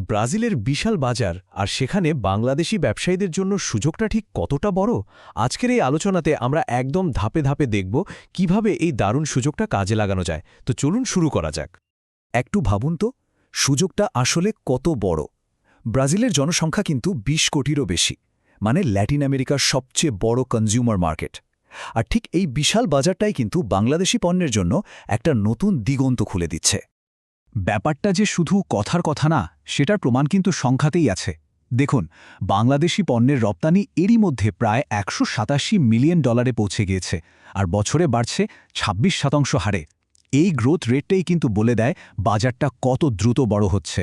ব্রাজিলের বিশাল বাজার আর সেখানে বাংলাদেশি ব্যবসায়ীদের জন্য সুযোগটা ঠিক কতটা বড়? আজকের এই আলোচনাতে আমরা একদম ধাপে ধাপে দেখব কীভাবে এই দারুণ সুযোগটা কাজে লাগানো যায়। তো চলুন শুরু করা যাক। একটু ভাবুন তো, সুযোগটা আসলে কত বড়? ব্রাজিলের জনসংখ্যা কিন্তু ২০ কোটিরও বেশি মানে ল্যাটিন আমেরিকার সবচেয়ে বড় কনজিউমার মার্কেট আর ঠিক এই বিশাল বাজারটাই কিন্তু বাংলাদেশি পণ্যের জন্য একটা নতুন দিগন্ত খুলে দিচ্ছে। ব্যাপারটা যে শুধু কথার কথা না, সেটার প্রমাণ কিন্তু সংখ্যাতেই আছে। দেখুন, বাংলাদেশি পণ্যের রপ্তানি এরই মধ্যে প্রায় একশো সাতাশি মিলিয়ন ডলারে পৌঁছে গিয়েছে আর বছরে বাড়ছে ২৬ শতাংশ হারে। এই গ্রোথ রেটটাই কিন্তু বলে দেয় বাজারটা কত দ্রুত বড় হচ্ছে।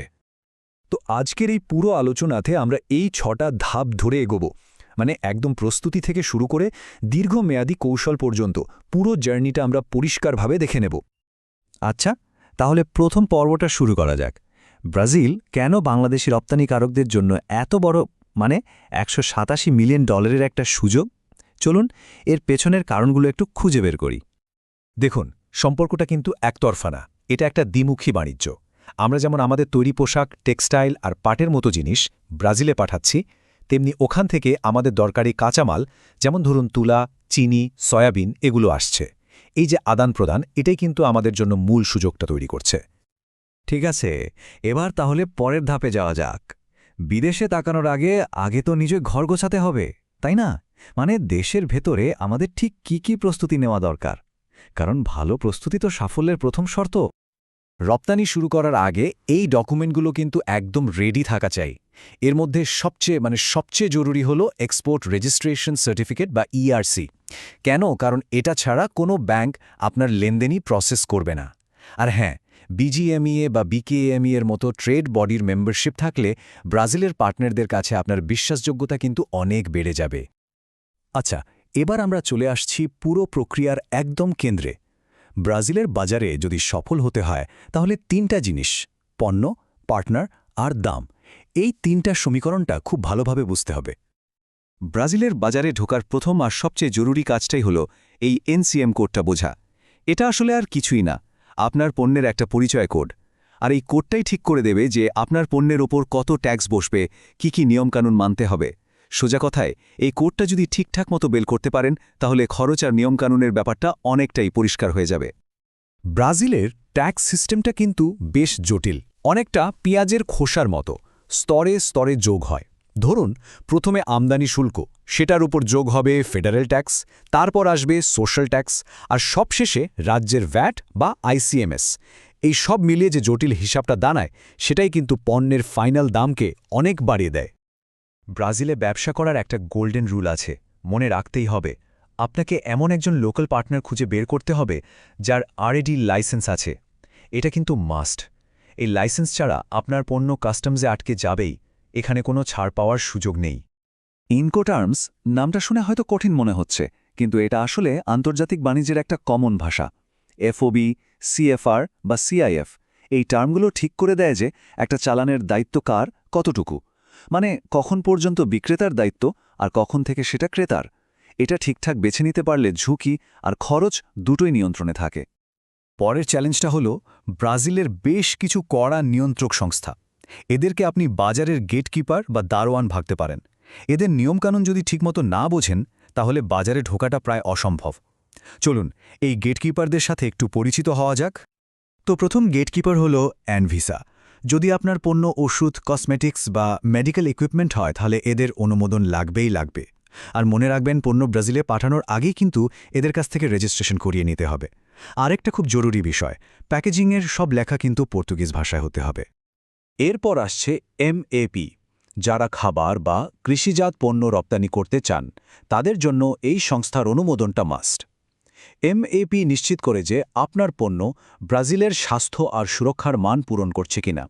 তো আজকের এই পুরো আলোচনাতে আমরা এই ছটা ধাপ ধরে এগোব। মানে একদম প্রস্তুতি থেকে শুরু করে দীর্ঘমেয়াদী কৌশল পর্যন্ত পুরো জার্নিটা আমরা পরিষ্কারভাবে দেখে নেব। আচ্ছা তাহলে প্রথম পর্বটা শুরু করা যাক। ব্রাজিল কেন বাংলাদেশি রপ্তানিকারকদের জন্য এত বড় মানে একশো সাতাশি মিলিয়ন ডলারের একটা সুযোগ? চলুন, এর পেছনের কারণগুলো একটু খুঁজে বের করি। দেখুন, সম্পর্কটা কিন্তু একতরফা না। এটা একটা দ্বিমুখী বাণিজ্য। আমরা যেমন আমাদের তৈরি পোশাক, টেক্সটাইল আর পাটের মতো জিনিস ব্রাজিলে পাঠাচ্ছি, তেমনি ওখান থেকে আমাদের দরকারি কাঁচামাল, যেমন ধরুন তুলা, চিনি, সয়াবিন, এগুলো আসছে। এই যে আদান প্রদান, এটাই কিন্তু আমাদের জন্য মূল সুযোগটা তৈরি করছে। ঠিক আছে, এবার তাহলে পরের ধাপে যাওয়া যাক। বিদেশে তাকানোর আগে আগে তো নিজে ঘর গোছাতে হবে, তাই না? মানে দেশের ভেতরে আমাদের ঠিক কি কি প্রস্তুতি নেওয়া দরকার? কারণ ভালো প্রস্তুতি তো সাফল্যের প্রথম শর্ত। রপ্তানি শুরু করার আগে এই ডকুমেন্টগুলো কিন্তু একদম রেডি থাকা চাই। এর মধ্যে সবচেয়ে মানে সবচেয়ে জরুরি হলো এক্সপোর্ট রেজিস্ট্রেশন সার্টিফিকেট বা ইআরসি কেন? কারণ এটা ছাড়া কোনো ব্যাংক আপনার লেনদেনই প্রসেস করবে না। আর হ্যাঁ বিজিএমইএ বা বিকেএমই এর মতো ট্রেড বডির মেম্বারশিপ থাকলে ব্রাজিলের পার্টনারদের কাছে আপনার বিশ্বাসযোগ্যতা কিন্তু অনেক বেড়ে যাবে। আচ্ছা এবার আমরা চলে আসছি পুরো প্রক্রিয়ার একদম কেন্দ্রে। ব্রাজিলের বাজারে যদি সফল হতে হয়, তাহলে তিনটা জিনিস, পণ্য, পার্টনার আর দাম। এই তিনটা সমীকরণটা খুব ভালোভাবে বুঝতে হবে। ব্রাজিলের বাজারে ঢোকার প্রথম আর সবচেয়ে জরুরি কাজটাই হল এই এনসিএম কোডটা বোঝা। এটা আসলে আর কিছুই না, আপনার পণ্যের একটা পরিচয় কোড। আর এই কোডটাই ঠিক করে দেবে যে আপনার পণ্যের ওপর কত ট্যাক্স বসবে, কি কি নিয়মকানুন মানতে হবে। সোজা কথায়, এই কোডটা যদি ঠিকঠাক মতো বেল করতে পারেন, তাহলে খরচ আর নিয়মকানুনের ব্যাপারটা অনেকটাই পরিষ্কার হয়ে যাবে। ব্রাজিলের ট্যাক্স সিস্টেমটা কিন্তু বেশ জটিল। অনেকটা পেঁয়াজের খোসার মতো, স্তরে স্তরে যোগ হয়। ধরুন, প্রথমে আমদানি শুল্ক, সেটার উপর যোগ হবে ফেডারেল ট্যাক্স, তারপর আসবে সোশ্যাল ট্যাক্স, আর সবশেষে রাজ্যের ভ্যাট বা আইসিএমএস এই সব মিলিয়ে যে জটিল হিসাবটা দাঁড়ায় সেটাই কিন্তু পণ্যের ফাইনাল দামকে অনেক বাড়িয়ে দেয়। ব্রাজিলে ব্যবসা করার একটা গোল্ডেন রুল আছে, মনে রাখতেই হবে। আপনাকে এমন একজন লোকাল পার্টনার খুঁজে বের করতে হবে, যার আরএডি লাইসেন্স আছে। এটা কিন্তু মাস্ট। এই লাইসেন্স ছাড়া আপনার পণ্য কাস্টমসে আটকে যাবেই, এখানে কোনো ছাড় পাওয়ার সুযোগ নেই। ইনকোটার্মস নামটা শুনে হয়তো কঠিন মনে হচ্ছে, কিন্তু এটা আসলে আন্তর্জাতিক বাণিজ্যের একটা কমন ভাষা। এফওবি, সিএফআর বা সিআইএফ, এই টার্মগুলো ঠিক করে দেয় যে একটা চালানের দায়িত্ব কার, কতটুকু। মানে কখন পর্যন্ত বিক্রেতার দায়িত্ব আর কখন থেকে সেটা ক্রেতার? এটা ঠিকঠাক বেছে নিতে পারলে ঝুঁকি আর খরচ দুটোই নিয়ন্ত্রণে থাকে। পরের চ্যালেঞ্জটা হল, ব্রাজিলের বেশ কিছু কড়া নিয়ন্ত্রক সংস্থা। এদেরকে আপনি বাজারের গেটকিপার বা দারোয়ান ভাগতে পারেন। এদের নিয়মকানুন যদি ঠিকমতো না বোঝেন, তাহলে বাজারে ঢোকাটা প্রায় অসম্ভব। চলুন, এই গেটকিপারদের সাথে একটু পরিচিত হওয়া যাক। তো প্রথম গেটকিপার হল অ্যানভিসা যদি আপনার পণ্য ওষুধ, কসমেটিক্স বা মেডিকেল ইকুইপমেন্ট হয়, তাহলে এদের অনুমোদন লাগবেই লাগবে। আর মনে রাখবেন, পণ্য ব্রাজিলে পাঠানোর আগেই কিন্তু এদের কাছ থেকে রেজিস্ট্রেশন করিয়ে নিতে হবে। আরেকটা খুব জরুরি বিষয়, প্যাকেজিংয়ের সব লেখা কিন্তু পর্তুগিজ ভাষায় হতে হবে। এরপর আসছে এমএপি যারা খাবার বা কৃষিজাত পণ্য রপ্তানি করতে চান, তাদের জন্য এই সংস্থার অনুমোদনটা মাস্ট এমএপি নিশ্চিত করে যে আপনার পণ্য ব্রাজিলের স্বাস্থ্য আর সুরক্ষার মান পূরণ করছে কিনা।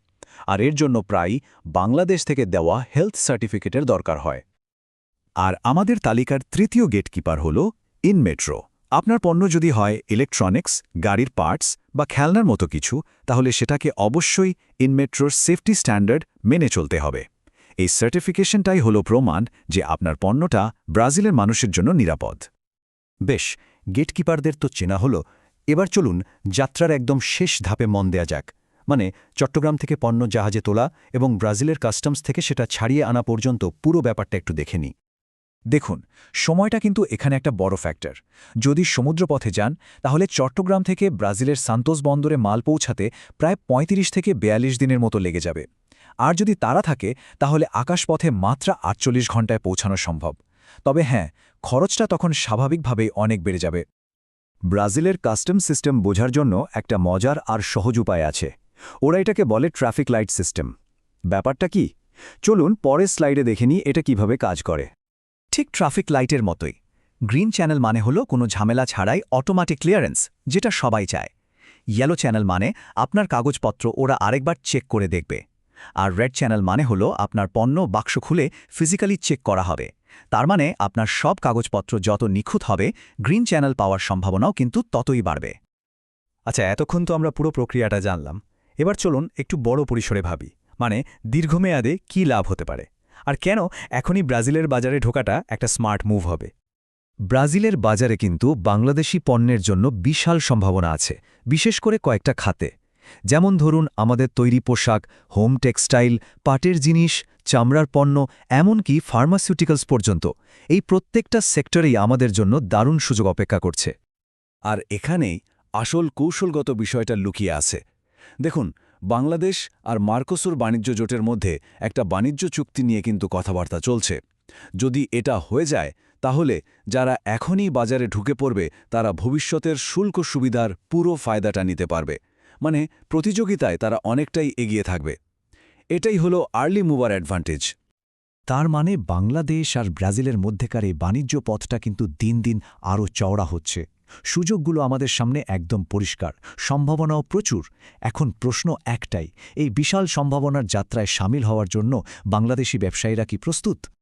আর এর জন্য প্রায় বাংলাদেশ থেকে দেওয়া হেলথ সার্টিফিকেটের দরকার হয়। আর আমাদের তালিকার তৃতীয় গেটকিপার হল ইনমেট্রো আপনার পণ্য যদি হয় ইলেকট্রনিক্স, গাড়ির পার্টস বা খেলনার মতো কিছু, তাহলে সেটাকে অবশ্যই ইনমেট্রোর সেফটি স্ট্যান্ডার্ড মেনে চলতে হবে। এই সার্টিফিকেশনটাই হল প্রমাণ যে আপনার পণ্যটা ব্রাজিলের মানুষের জন্য নিরাপদ। বেশ, গেটকিপারদের তো চেনা হল। এবার চলুন যাত্রার একদম শেষ ধাপে মন দেয়া যাক। মানে চট্টগ্রাম থেকে পণ্য জাহাজে তোলা এবং ব্রাজিলের কাস্টমস থেকে সেটা ছাড়িয়ে আনা পর্যন্ত পুরো ব্যাপারটা একটু দেখে নিই। দেখুন, সময়টা কিন্তু এখানে একটা বড় ফ্যাক্টর। যদি সমুদ্রপথে যান, তাহলে চট্টগ্রাম থেকে ব্রাজিলের সান্তোস বন্দরে মাল পৌঁছাতে প্রায় ৩৫ থেকে ৪২ দিনের মতো লেগে যাবে। আর যদি তারা থাকে, তাহলে আকাশপথে মাত্র আটচল্লিশ ঘন্টায় পৌঁছানো সম্ভব। তবে হ্যাঁ খরচটা তখন স্বাভাবিকভাবেই অনেক বেড়ে যাবে। ব্রাজিলের কাস্টম সিস্টেম বোঝার জন্য একটা মজার আর সহজ উপায় আছে। ওরা এটাকে বলে ট্রাফিক লাইট সিস্টেম। ব্যাপারটা কি? চলুন পরের স্লাইডে দেখে নিই এটা কীভাবে কাজ করে। ঠিক ট্রাফিক লাইটের মতোই। গ্রিন চ্যানেল মানে হলো কোনো ঝামেলা ছাড়াই অটোমেটিক ক্লিয়ারেন্স যেটা সবাই চায়। ইয়েলো চ্যানেল মানে আপনার কাগজপত্র ওরা আরেকবার চেক করে দেখবে। আর রেড চ্যানেল মানে হলো আপনার পণ্য বাক্স খুলে ফিজিক্যালি চেক করা হবে। তার মানে আপনার সব কাগজপত্র যত নিখুঁত হবে গ্রিন চ্যানেল পাওয়ার সম্ভাবনাও কিন্তু ততই বাড়বে। আচ্ছা এতক্ষণ তো আমরা পুরো প্রক্রিয়াটা জানলাম। এবার চলুন একটু বড় পরিসরে ভাবি মানে দীর্ঘমেয়াদে কি লাভ হতে পারে? আর কেন এখনই ব্রাজিলের বাজারে ঢোকাটা একটা স্মার্ট মুভ হবে? ব্রাজিলের বাজারে কিন্তু বাংলাদেশি পণ্যের জন্য বিশাল সম্ভাবনা আছে, বিশেষ করে কয়েকটা খাতে। যেমন ধরুন আমাদের তৈরি পোশাক, হোম টেক্সটাইল, পাটের জিনিস, চামড়ার পণ্য, এমনকি ফার্মাসিউটিক্যালস পর্যন্ত। এই প্রত্যেকটা সেক্টরেই আমাদের জন্য দারুণ সুযোগ অপেক্ষা করছে। আর এখানেই আসল কৌশলগত বিষয়টা লুকিয়ে আছে। দেখুন, বাংলাদেশ আর মার্কোসুর বাণিজ্য জোটের মধ্যে একটা বাণিজ্য চুক্তি নিয়ে কিন্তু কথাবার্তা চলছে। যদি এটা হয়ে যায়, তাহলে যারা এখনই বাজারে ঢুকে পড়বে, তারা ভবিষ্যতের শুল্ক সুবিধার পুরো ফায়দাটা নিতে পারবে। মানে প্রতিযোগিতায় তারা অনেকটাই এগিয়ে থাকবে। এটাই হলো আর্লি মুভার অ্যাডভান্টেজ। তার মানে বাংলাদেশ আর ব্রাজিলের মধ্যেকার এই বাণিজ্য পথটা কিন্তু দিন দিন আরও চওড়া হচ্ছে। সুযোগগুলো আমাদের সামনে একদম পরিষ্কার, সম্ভাবনাও প্রচুর। এখন প্রশ্ন একটাই, এই বিশাল সম্ভাবনার যাত্রায় সামিল হওয়ার জন্য বাংলাদেশি ব্যবসায়ীরা কি প্রস্তুত?